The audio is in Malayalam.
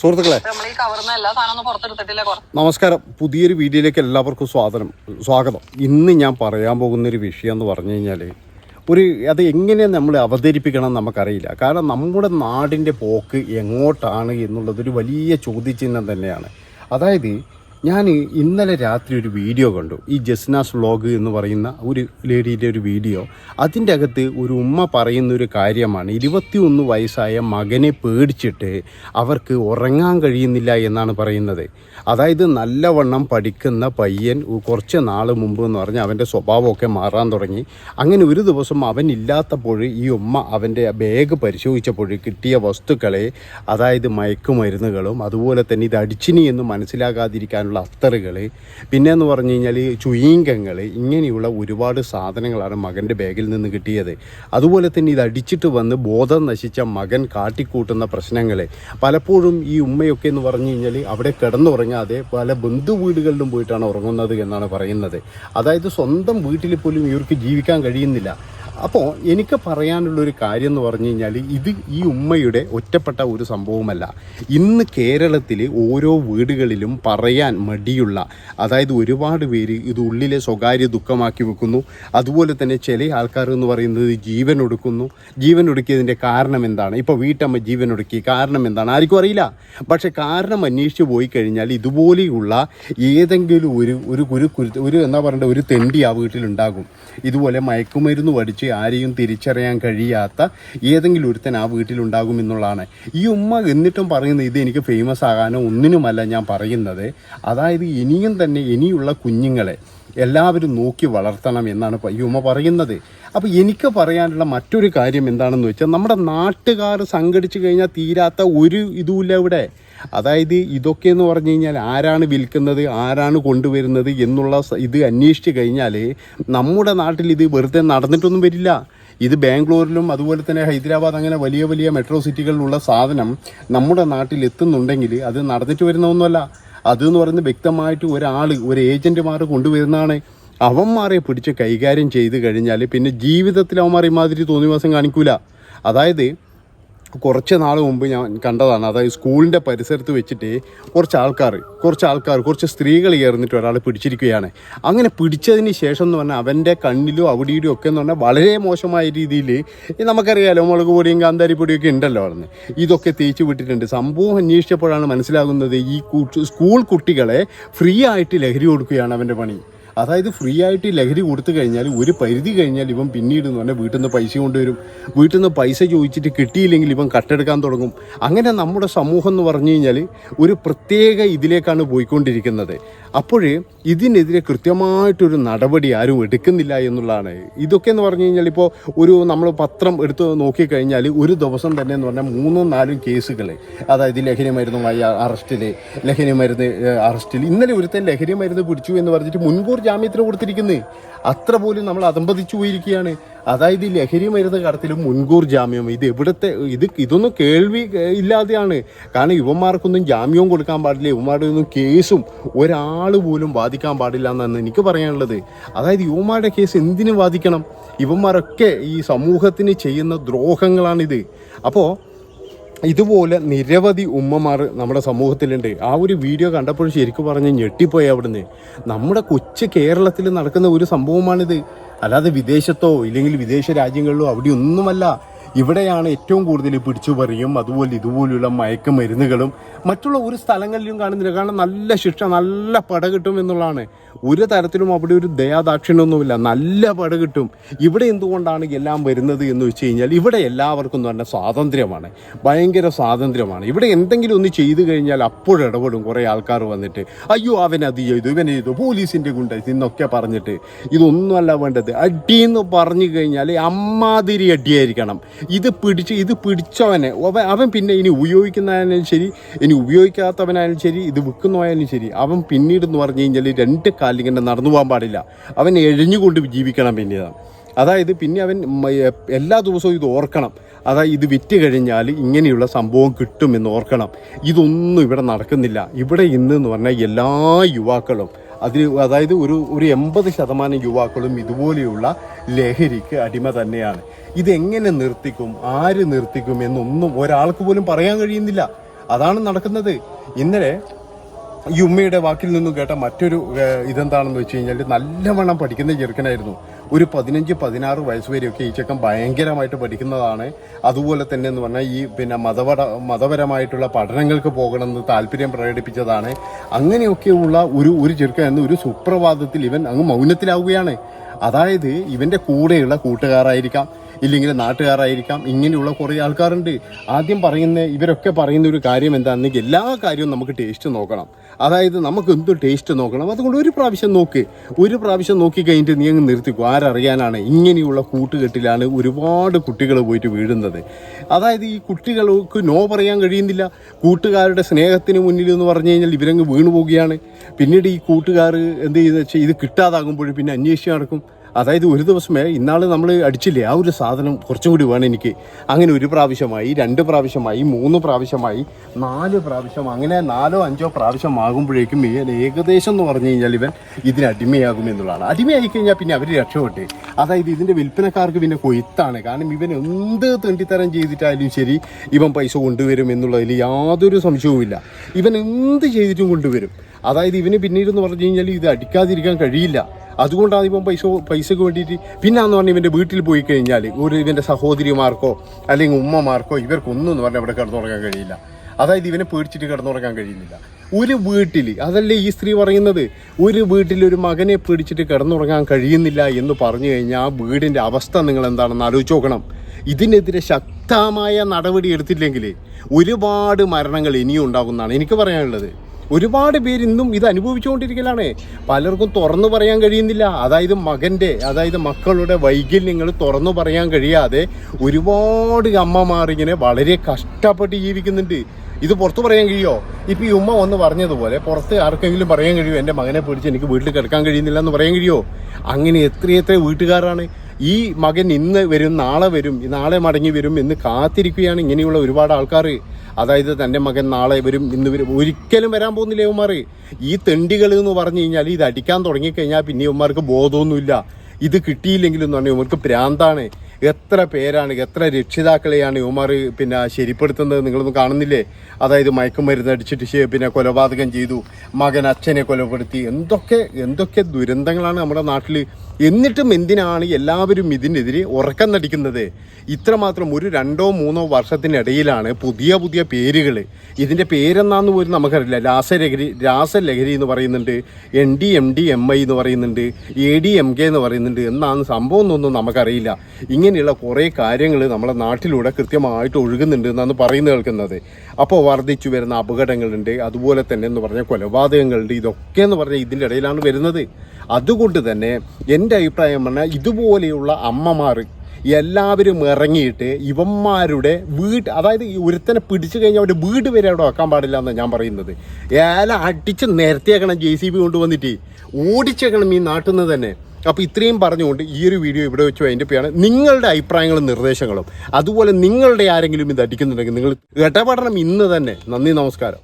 സുഹൃത്തുക്കളെ നമസ്കാരം. പുതിയൊരു വീഡിയോയിലേക്ക് എല്ലാവർക്കും സ്വാഗതം. സ്വാഗതം. ഇന്ന് ഞാൻ പറയാൻ പോകുന്ന ഒരു വിഷയം എന്ന് പറഞ്ഞു കഴിഞ്ഞാൽ ഒരു അത് എങ്ങനെ നമ്മൾ അവതരിപ്പിക്കണം എന്ന് നമുക്കറിയില്ല. കാരണം നമ്മുടെ നാടിന്റെ പോക്ക് എങ്ങോട്ടാണ് എന്നുള്ളതൊരു വലിയ ചോദ്യചിഹ്നം തന്നെയാണ്. അതായത് ഞാൻ ഇന്നലെ രാത്രി ഒരു വീഡിയോ കണ്ടു. ഈ ജസ്നാസ് വ്ളോഗ് എന്ന് പറയുന്ന ഒരു ലേഡിയുടെ ഒരു വീഡിയോ. അതിന്റെ അകത്ത് ഒരു ഉമ്മ പറയുന്ന ഒരു കാര്യമാണ്. ഇരുപത്തിയൊന്ന് വയസ്സായ മകനെ പേടിച്ചിട്ട് അവർക്ക് ഉറങ്ങാൻ കഴിയുന്നില്ല എന്നാണ് പറയുന്നത്. അതായത് നല്ലവണ്ണം പഠിക്കുന്ന പയ്യൻ കുറച്ച് നാൾ മുമ്പ് എന്ന് പറഞ്ഞാൽ അവന്റെ സ്വഭാവമൊക്കെ മാറാൻ തുടങ്ങി. അങ്ങനെ ഒരു ദിവസം അവൻ ഇല്ലാത്തപ്പോൾ ഈ ഉമ്മ അവന്റെ ബാഗ് പരിശോധിച്ചപ്പോൾ കിട്ടിയ വസ്തുക്കളെ അതായത് മയക്കുമരുന്നുകളും അതുപോലെ തന്നെ ഇത് അടിച്ചിനി എന്ന് മനസ്സിലാകാതിരിക്കാനുള്ള അത്തറുകൾ പിന്നെ എന്ന് പറഞ്ഞു കഴിഞ്ഞാൽ ചുയിങ്കങ്ങൾ ഇങ്ങനെയുള്ള ഒരുപാട് സാധനങ്ങളാണ് മകന്റെ ബാഗിൽ നിന്ന് കിട്ടിയത്. അതുപോലെ തന്നെ ഇത് അടിച്ചിട്ട് വന്ന് ബോധം നശിച്ച മകൻ കാട്ടിക്കൂട്ടുന്ന പ്രശ്നങ്ങൾ പലപ്പോഴും ഈ ഉമ്മയൊക്കെ എന്ന് പറഞ്ഞു കഴിഞ്ഞാൽ അവിടെ കിടന്നുറങ്ങാതെ പല ബന്ധു വീടുകളിലും പോയിട്ടാണ് ഉറങ്ങുന്നത് എന്നാണ് പറയുന്നത്. അതായത് സ്വന്തം വീട്ടിൽ പോലും ഇവർക്ക് ജീവിക്കാൻ കഴിയുന്നില്ല. അപ്പോൾ എനിക്ക് പറയാനുള്ള ഒരു കാര്യം എന്ന് പറഞ്ഞു കഴിഞ്ഞാൽ ഇത് ഈ ഉമ്മയുടെ ഒറ്റപ്പെട്ട ഒരു സംഭവമല്ല. ഇന്ന് കേരളത്തിൽ ഓരോ വീടുകളിലും പറയാൻ മടിയുള്ള അതായത് ഒരുപാട് പേര് ഇത് ഉള്ളിലെ സ്വകാര്യ ദുഃഖമാക്കി വെക്കുന്നു. അതുപോലെ തന്നെ ചില ആൾക്കാർ എന്ന് പറയുന്നത് ജീവൻ ഒടുക്കുന്നു. ജീവൻ ഒടുക്കിയതിന്റെ കാരണം എന്താണ്? ഇപ്പോൾ വീട്ടമ്മ ജീവൻ ഒടുക്കി. കാരണം എന്താണ്? ആർക്കും അറിയില്ല. പക്ഷേ കാരണം അന്വേഷിച്ച് പോയി കഴിഞ്ഞാൽ ഇതുപോലെയുള്ള ഏതെങ്കിലും ഒരു ഒരു ഒരു ഒരു എന്താ പറയണ്ട ഒരു തെണ്ടി ആ വീട്ടിലുണ്ടാകും. ഇതുപോലെ മയക്കുമരുന്ന് പഠിച്ച് ആരെയും തിരിച്ചറിയാൻ കഴിയാത്ത ഏതെങ്കിലും ഒരുത്തൻ ആ വീട്ടിലുണ്ടാകും എന്നുള്ളതാണ്. ഈ ഉമ്മ എന്നിട്ടും പറയുന്നത് ഇത് എനിക്ക് ഫേമസ് ആകാനോ ഒന്നിനുമല്ല ഞാൻ പറയുന്നത്. അതായത് ഇനിയും തന്നെ ഇനിയുള്ള കുഞ്ഞുങ്ങളെ എല്ലാവരും നോക്കി വളർത്തണം എന്നാണ് പ- ഈ ഉമ്മ പറയുന്നത്. അപ്പോൾ എനിക്ക് പറയാനുള്ള മറ്റൊരു കാര്യം എന്താണെന്ന് വെച്ചാൽ നമ്മുടെ നാട്ടുകാർ സംഘടിച്ച് കഴിഞ്ഞാൽ തീരാത്ത ഒരു ഇതുമില്ല ഇവിടെ. അതായത് ഇതൊക്കെ എന്ന് പറഞ്ഞു കഴിഞ്ഞാൽ ആരാണ് വിൽക്കുന്നത് ആരാണ് കൊണ്ടുവരുന്നത് എന്നുള്ള ഇത് അന്വേഷിച്ച് കഴിഞ്ഞാൽ നമ്മുടെ നാട്ടിൽ ഇത് വെറുതെ നടന്നിട്ടൊന്നും വരില്ല. ഇത് ബാംഗ്ലൂരിലും അതുപോലെ തന്നെ ഹൈദരാബാദ് അങ്ങനെ വലിയ വലിയ മെട്രോ സിറ്റികളിലുള്ള സാധനം നമ്മുടെ നാട്ടിൽ എത്തുന്നുണ്ടെങ്കിൽ അത് നടന്നിട്ട് വരുന്ന ഒന്നുമല്ല. അതെന്ന് പറയുന്നത് വ്യക്തമായിട്ട് ഒരാൾ ഒരു ഏജന്റുമാർ കൊണ്ടുവരുന്നതാണ്. അവന്മാരെ പിടിച്ച് കൈകാര്യം ചെയ്ത് കഴിഞ്ഞാൽ പിന്നെ ജീവിതത്തിൽ അവന്മാർ ഇമാതിരി തോന്നിവാസം കാണിക്കൂല. അതായത് കുറച്ച് നാൾ മുമ്പ് ഞാൻ കണ്ടതാണ്. അതായത് സ്കൂളിന്റെ പരിസരത്ത് വെച്ചിട്ട് കുറച്ച് ആൾക്കാർ കുറച്ച് ആൾക്കാർ കുറച്ച് സ്ത്രീകൾ കയറിന്നിട്ട് ഒരാൾ പിടിച്ചിരിക്കുകയാണ്. അങ്ങനെ പിടിച്ചതിന് ശേഷം എന്ന് പറഞ്ഞാൽ അവന്റെ കണ്ണിലും അവിടെയും ഒക്കെ എന്ന് പറഞ്ഞാൽ വളരെ മോശമായ രീതിയിൽ നമുക്കറിയാലോ മുളക് പൊടിയും കാന്താരി പൊടിയൊക്കെ ഉണ്ടല്ലോ അവിടെ ഇതൊക്കെ തേച്ച് വിട്ടിട്ടുണ്ട്. സംഭവം അന്വേഷിച്ചപ്പോഴാണ് മനസ്സിലാകുന്നത് ഈ സ്കൂൾ കുട്ടികളെ ഫ്രീ ആയിട്ട് ലഹരി കൊടുക്കുകയാണ് അവന്റെ പണി. അതായത് ഫ്രീ ആയിട്ട് ലഹരി കൊടുത്തു കഴിഞ്ഞാൽ ഒരു പരിധി കഴിഞ്ഞാൽ ഇവൻ പിന്നീട് എന്ന് പറഞ്ഞാൽ വീട്ടിൽ നിന്ന് പൈസ കൊണ്ടുവരും. വീട്ടിൽ നിന്ന് പൈസ ചോദിച്ചിട്ട് കിട്ടിയില്ലെങ്കിൽ ഇവൻ കട്ടെടുക്കാൻ തുടങ്ങും. അങ്ങനെ നമ്മുടെ സമൂഹം എന്ന് പറഞ്ഞു കഴിഞ്ഞാൽ ഒരു പ്രത്യേക ഇതിലേക്കാണ് പോയിക്കൊണ്ടിരിക്കുന്നത്. അപ്പോൾ ഇതിനെതിരെ കൃത്യമായിട്ടൊരു നടപടി ആരും എടുക്കുന്നില്ല എന്നുള്ളതാണ്. ഇതൊക്കെ എന്ന് പറഞ്ഞു കഴിഞ്ഞാൽ ഇപ്പോൾ ഒരു നമ്മൾ പത്രം എടുത്ത് നോക്കിക്കഴിഞ്ഞാൽ ഒരു ദിവസം തന്നെ എന്ന് പറഞ്ഞാൽ മൂന്നും നാലും കേസുകൾ. അതായത് ലഹരി മരുന്നുമായി അറസ്റ്റിൽ ലഹരി മരുന്ന് അറസ്റ്റിൽ ഇന്നലെ ഒരുത്തൻ ലഹരി മരുന്ന് പിടിച്ചു എന്ന് പറഞ്ഞിട്ട് മുൻകൂർ ജാമ്യത്തിന് കൊടുത്തിരിക്കുന്നത് അത്ര പോലും നമ്മൾ അതമ്പതിച്ചു പോയിരിക്കുകയാണ്. അതായത് ലഹരി മരുന്ന് കടത്തിലും മുൻകൂർ ജാമ്യം. ഇത് എവിടുത്തെ ഇത് ഇതൊന്നും കേൾവി ഇല്ലാതെയാണ്. കാരണം യുവന്മാർക്കൊന്നും ജാമ്യവും കൊടുക്കാൻ പാടില്ല. യുവന്മാരുടെ ഒന്നും കേസും ഒരാൾ പോലും വാദിക്കാൻ പാടില്ല എന്നാണ് എനിക്ക് പറയാനുള്ളത്. അതായത് യുവന്മാരുടെ കേസ് എന്തിനു വാദിക്കണം? ഇവന്മാരൊക്കെ ഈ സമൂഹത്തിന് ചെയ്യുന്ന ദ്രോഹങ്ങളാണിത്. അപ്പോൾ ഇതുപോലെ നിരവധി ഉമ്മമാർ നമ്മുടെ സമൂഹത്തിലുണ്ട്. ആ ഒരു വീഡിയോ കണ്ടപ്പോൾ ശരിക്കും പറഞ്ഞ് ഞെട്ടിപ്പോയി അവിടുന്ന്. നമ്മുടെ കൊച്ചു കേരളത്തിൽ നടക്കുന്ന ഒരു സംഭവമാണിത്. അല്ലാതെ വിദേശത്തോ ഇല്ലെങ്കിൽ വിദേശ രാജ്യങ്ങളിലോ അവിടെ ഒന്നുമല്ല ഇവിടെയാണ് ഏറ്റവും കൂടുതൽ പിടിച്ചുപറിയും അതുപോലെ ഇതുപോലുള്ള മയക്കുമരുന്നുകളും. മറ്റുള്ള ഒരു സ്ഥലങ്ങളിലും കാണുന്നില്ല. കാരണം നല്ല ശിക്ഷ നല്ല പട കിട്ടും എന്നുള്ളതാണ്. ഒരു തരത്തിലും അവിടെ ഒരു ദയാദാക്ഷിണ്യൊന്നുമില്ല നല്ല പട കിട്ടും. ഇവിടെ എന്തുകൊണ്ടാണ് എല്ലാം വരുന്നത് എന്ന് വെച്ച് കഴിഞ്ഞാൽ ഇവിടെ എല്ലാവർക്കും തന്നെ സ്വാതന്ത്ര്യമാണ്. ഭയങ്കര സ്വാതന്ത്ര്യമാണ്. ഇവിടെ എന്തെങ്കിലും ഒന്ന് ചെയ്തു കഴിഞ്ഞാൽ അപ്പോഴിടപെടും കുറേ ആൾക്കാർ വന്നിട്ട് അയ്യോ അവൻ അത് ചെയ്തു ഇവൻ ചെയ്തു പോലീസിന്റെ ഗുണ്ട എന്നൊക്കെ പറഞ്ഞിട്ട്. ഇതൊന്നുമല്ല വേണ്ടത്. അടിയെന്ന് പറഞ്ഞു കഴിഞ്ഞാൽ അമ്മാതിരി അടിയായിരിക്കണം. ഇത് പിടിച്ച് ഇത് പിടിച്ചവനെ. അവൻ അവൻ പിന്നെ ഇനി ഉപയോഗിക്കുന്നതായാലും ശരി ഇനി ഉപയോഗിക്കാത്തവനായാലും ശരി ഇത് വിൽക്കുന്നതായാലും ശരി അവൻ പിന്നീട് എന്ന് പറഞ്ഞു കഴിഞ്ഞാൽ രണ്ട് കാലിങ്ങനെ നടന്നു പോകാൻ പാടില്ല. അവൻ എഴിഞ്ഞുകൊണ്ട് ജീവിക്കണം പിന്നീട്. അതായത് പിന്നെ അവൻ എല്ലാ ദിവസവും ഇത് ഓർക്കണം. അതായത് ഇത് വിറ്റ് കഴിഞ്ഞാൽ ഇങ്ങനെയുള്ള സംഭവം കിട്ടുമെന്ന് ഓർക്കണം. ഇതൊന്നും ഇവിടെ നടക്കുന്നില്ല. ഇവിടെ ഇന്ന് എന്ന് പറഞ്ഞാൽ എല്ലാ യുവാക്കളും അതിൽ അതായത് ഒരു ഒരു എൺപത് ശതമാനം യുവാക്കളും ഇതുപോലെയുള്ള ലഹരിക്ക് അടിമ തന്നെയാണ്. ഇതെങ്ങനെ നിർത്തിക്കും ആര് നിർത്തിക്കും എന്നൊന്നും ഒരാൾക്ക് പോലും പറയാൻ കഴിയുന്നില്ല. അതാണ് നടക്കുന്നത്. ഇന്നലെ ഈ ഉമ്മയുടെ വാക്കിൽ നിന്നും കേട്ട മറ്റൊരു ഇതെന്താണെന്ന് വെച്ച് കഴിഞ്ഞാൽ നല്ലവണ്ണം പഠിക്കുന്ന ചെറുക്കനായിരുന്നു. ഒരു പതിനഞ്ച് പതിനാറ് വയസ്സ് വരെയൊക്കെ ഈ ചെക്കൻ ഭയങ്കരമായിട്ട് പഠിക്കുന്നതാണ്. അതുപോലെ തന്നെ എന്ന് പറഞ്ഞാൽ ഈ പിന്നെ മതപര മതപരമായിട്ടുള്ള പഠനങ്ങൾക്ക് പോകണമെന്ന് താല്പര്യം പ്രകടിപ്പിച്ചതാണ്. അങ്ങനെയൊക്കെയുള്ള ഒരു ഒരു ചെറുക്കൻ ഒരു സുപ്രഭാതത്തിൽ ഇവൻ അങ്ങ് മൗനത്തിലാവുകയാണ്. അതായത് ഇവന്റെ കൂടെയുള്ള കൂട്ടുകാരായിരിക്കാം. ഇല്ലെങ്കിൽ നാട്ടുകാരായിരിക്കാം. ഇങ്ങനെയുള്ള കുറേ ആൾക്കാരുണ്ട്. ആദ്യം പറയുന്ന ഇവരൊക്കെ പറയുന്ന ഒരു കാര്യം എന്താണെന്നെങ്കിൽ എല്ലാ കാര്യവും നമുക്ക് ടേസ്റ്റ് നോക്കണം. അതായത് നമുക്ക് എന്ത് ടേസ്റ്റ് നോക്കണം? അതുകൊണ്ട് ഒരു പ്രാവശ്യം നോക്ക്. ഒരു പ്രാവശ്യം നോക്കി കഴിഞ്ഞിട്ട് നീ അങ്ങ് നിർത്തിക്കും. ആരറിയാനാണ്? ഇങ്ങനെയുള്ള കൂട്ടുകെട്ടിലാണ് ഒരുപാട് കുട്ടികൾ പോയിട്ട് വീഴുന്നത്. അതായത് ഈ കുട്ടികൾക്ക് നോ പറയാൻ കഴിയുന്നില്ല. കൂട്ടുകാരുടെ സ്നേഹത്തിന് മുന്നിൽ എന്ന് പറഞ്ഞു കഴിഞ്ഞാൽ ഇവരങ്ങ് വീണു പോവുകയാണ് പിന്നീട് ഈ കൂട്ടുകാർ എന്ത് ചെയ്യുന്നത് വെച്ചാൽ ഇത് കിട്ടാതാകുമ്പോഴും പിന്നെ അന്വേഷിച്ച് നടക്കും. അതായത് ഒരു ദിവസമേ ഇന്നാൾ നമ്മൾ അടിച്ചില്ലേ ആ ഒരു സാധനം കുറച്ചും കൂടി വേണം എനിക്ക്. അങ്ങനെ ഒരു പ്രാവശ്യമായി രണ്ട് പ്രാവശ്യമായി മൂന്ന് പ്രാവശ്യമായി നാല് പ്രാവശ്യം അങ്ങനെ നാലോ അഞ്ചോ പ്രാവശ്യം ആകുമ്പോഴേക്കും ഇവൻ ഏകദേശം എന്ന് പറഞ്ഞു കഴിഞ്ഞാൽ ഇവൻ ഇതിന് അടിമയാകും എന്നുള്ളതാണ്. അടിമയായി കഴിഞ്ഞാൽ പിന്നെ അവർ രക്ഷപ്പെട്ടെ. അതായത് ഇതിന്റെ വിൽപ്പനക്കാർക്ക് പിന്നെ കൊയ്ത്താണ്. കാരണം ഇവൻ എന്ത് തെണ്ടിത്തരം ചെയ്തിട്ടായാലും ശരി ഇവൻ പൈസ കൊണ്ടുവരും എന്നുള്ളതിൽ യാതൊരു സംശയവുമില്ല. ഇവൻ എന്ത് ചെയ്തിട്ടും കൊണ്ടുവരും. അതായത് ഇവന് പിന്നീട് എന്ന് പറഞ്ഞു കഴിഞ്ഞാൽ ഇത് അടിക്കാതിരിക്കാൻ കഴിയില്ല. അതുകൊണ്ടാണ് ഇപ്പം പൈസ പൈസക്ക് വേണ്ടിയിട്ട് പിന്നാന്ന് പറഞ്ഞാൽ ഇവന്റെ വീട്ടിൽ പോയി കഴിഞ്ഞാൽ ഒരു ഇവന്റെ സഹോദരിമാർക്കോ അല്ലെങ്കിൽ ഉമ്മമാർക്കോ ഇവർക്കൊന്നും എന്ന് പറഞ്ഞാൽ ഇവിടെ കിടന്നുറങ്ങാൻ കഴിയില്ല. അതായത് ഇവനെ പേടിച്ചിട്ട് കിടന്നുറങ്ങാൻ കഴിയുന്നില്ല. ഒരു വീട്ടിൽ അതല്ലേ ഈ സ്ത്രീ പറയുന്നത്? ഒരു വീട്ടിൽ ഒരു മകനെ പേടിച്ചിട്ട് കിടന്നുറങ്ങാൻ കഴിയുന്നില്ല എന്ന് പറഞ്ഞു കഴിഞ്ഞാൽ ആ വീടിന്റെ അവസ്ഥ നിങ്ങൾ എന്താണെന്ന് ആലോചിച്ച് നോക്കണം. ഇതിനെതിരെ ശക്തമായ നടപടി എടുത്തില്ലെങ്കിൽ ഒരുപാട് മരണങ്ങൾ ഇനിയും ഉണ്ടാകുന്നതാണ് എനിക്ക് പറയാനുള്ളത്. ഒരുപാട് പേര് ഇന്നും ഇത് അനുഭവിച്ചുകൊണ്ടിരിക്കലാണ്. പലർക്കും തുറന്നു പറയാൻ കഴിയുന്നില്ല. അതായത് മകന്റെ അതായത് മക്കളുടെ വൈകല്യങ്ങൾ തുറന്നു പറയാൻ കഴിയാതെ ഒരുപാട് അമ്മമാർ ഇങ്ങനെ വളരെ കഷ്ടപ്പെട്ട് ജീവിക്കുന്നുണ്ട്. ഇത് പുറത്ത് പറയാൻ കഴിയുമോ? ഇപ്പം ഈ ഉമ്മ ഒന്ന് പറഞ്ഞതുപോലെ പുറത്ത് ആർക്കെങ്കിലും പറയാൻ കഴിയുമോ? എന്റെ മകനെ പിടിച്ച് എനിക്ക് വീട്ടിൽ കിടക്കാൻ കഴിയുന്നില്ല എന്ന് പറയാൻ കഴിയുമോ? അങ്ങനെ എത്രയെത്ര വീട്ടുകാരാണ്. ഈ മകൻ ഇന്ന് വരും നാളെ വരും നാളെ മടങ്ങി വരും എന്ന് കാത്തിരിക്കുകയാണ് ഇങ്ങനെയുള്ള ഒരുപാട് ആൾക്കാർ. അതായത് തന്റെ മകൻ നാളെ വരും ഇന്ന് വരും ഒരിക്കലും വരാൻ പോകുന്നില്ല ഇവന്മാർ ഈ തെണ്ടികൾ എന്ന് പറഞ്ഞു കഴിഞ്ഞാൽ ഇത് അടിക്കാൻ തുടങ്ങിക്കഴിഞ്ഞാൽ പിന്നെ ഇവന്മാർക്ക് ബോധമൊന്നുമില്ല. ഇത് കിട്ടിയില്ലെങ്കിലും പറഞ്ഞാൽ ഇവർക്ക് പ്രാന്താണ്. എത്ര പേരാണ് എത്ര രക്ഷിതാക്കളെയാണ് ഇവന്മാർ പിന്നെ ശരിപ്പെടുത്തുന്നത് നിങ്ങളൊന്നും കാണുന്നില്ലേ? അതായത് മയക്കുമരുന്ന് അടിച്ചിട്ട് പിന്നെ കൊലപാതകം ചെയ്തു മകൻ അച്ഛനെ കൊലപ്പെടുത്തി. എന്തൊക്കെ എന്തൊക്കെ ദുരന്തങ്ങളാണ് നമ്മുടെ നാട്ടിൽ എന്നിട്ടും എന്തിനാണ് എല്ലാവരും ഇതിനെതിരെ ഉറക്കം നടിക്കുന്നത്? ഇത്രമാത്രം ഒരു രണ്ടോ മൂന്നോ വർഷത്തിനിടയിലാണ് പുതിയ പുതിയ പേരുകൾ ഇതിന്റെ പേരെന്നാന്ന് പോലും നമുക്കറിയില്ല. രാസലഹരി രാസലഹരി എന്ന് പറയുന്നുണ്ട്. N D M D M I എന്ന് പറയുന്നുണ്ട്. എ ഡി എം കെ എന്ന് പറയുന്നുണ്ട്. എന്നാണ് സംഭവം എന്നൊന്നും നമുക്കറിയില്ല. ഇങ്ങനെയുള്ള കുറേ കാര്യങ്ങൾ നമ്മുടെ നാട്ടിലൂടെ കൃത്യമായിട്ട് ഒഴുകുന്നുണ്ട് എന്നാണ് പറയുന്നത് കേൾക്കുന്നത്. അപ്പോൾ വർദ്ധിച്ചു വരുന്ന അപകടങ്ങളുണ്ട്. അതുപോലെ തന്നെ എന്ന് പറഞ്ഞാൽ കൊലപാതകങ്ങളുണ്ട്. ഇതൊക്കെ എന്ന് പറഞ്ഞാൽ ഇതിന്റെ ഇടയിലാണ് വരുന്നത്. അതുകൊണ്ട് തന്നെ എന്റെ അഭിപ്രായം പറഞ്ഞാൽ ഇതുപോലെയുള്ള അമ്മമാർ എല്ലാവരും ഇറങ്ങിയിട്ട് ഇവന്മാരുടെ വീട് അതായത് ഒരുത്തനെ പിടിച്ചു കഴിഞ്ഞാൽ അവന്റെ വീട് വരെ അവിടെ വെക്കാൻ പാടില്ല എന്നാണ് ഞാൻ പറയുന്നത്. ഏല അടിച്ച് നിരത്തിയേക്കണം ജെ സി ബി കൊണ്ടുവന്നിട്ട്. ഓടിച്ചേക്കണം ഈ നാട്ടിൽ നിന്ന് തന്നെ. അപ്പോൾ ഇത്രയും പറഞ്ഞുകൊണ്ട് ഈ ഒരു വീഡിയോ ഇവിടെ വെച്ച് പേയാണ് നിങ്ങളുടെ അഭിപ്രായങ്ങളും നിർദ്ദേശങ്ങളും അതുപോലെ നിങ്ങളുടെ ആരെങ്കിലും ഇത് അടിക്കുന്നുണ്ടെങ്കിൽ നിങ്ങൾ ഇടപെടണം ഇന്ന് തന്നെ. നന്ദി നമസ്കാരം.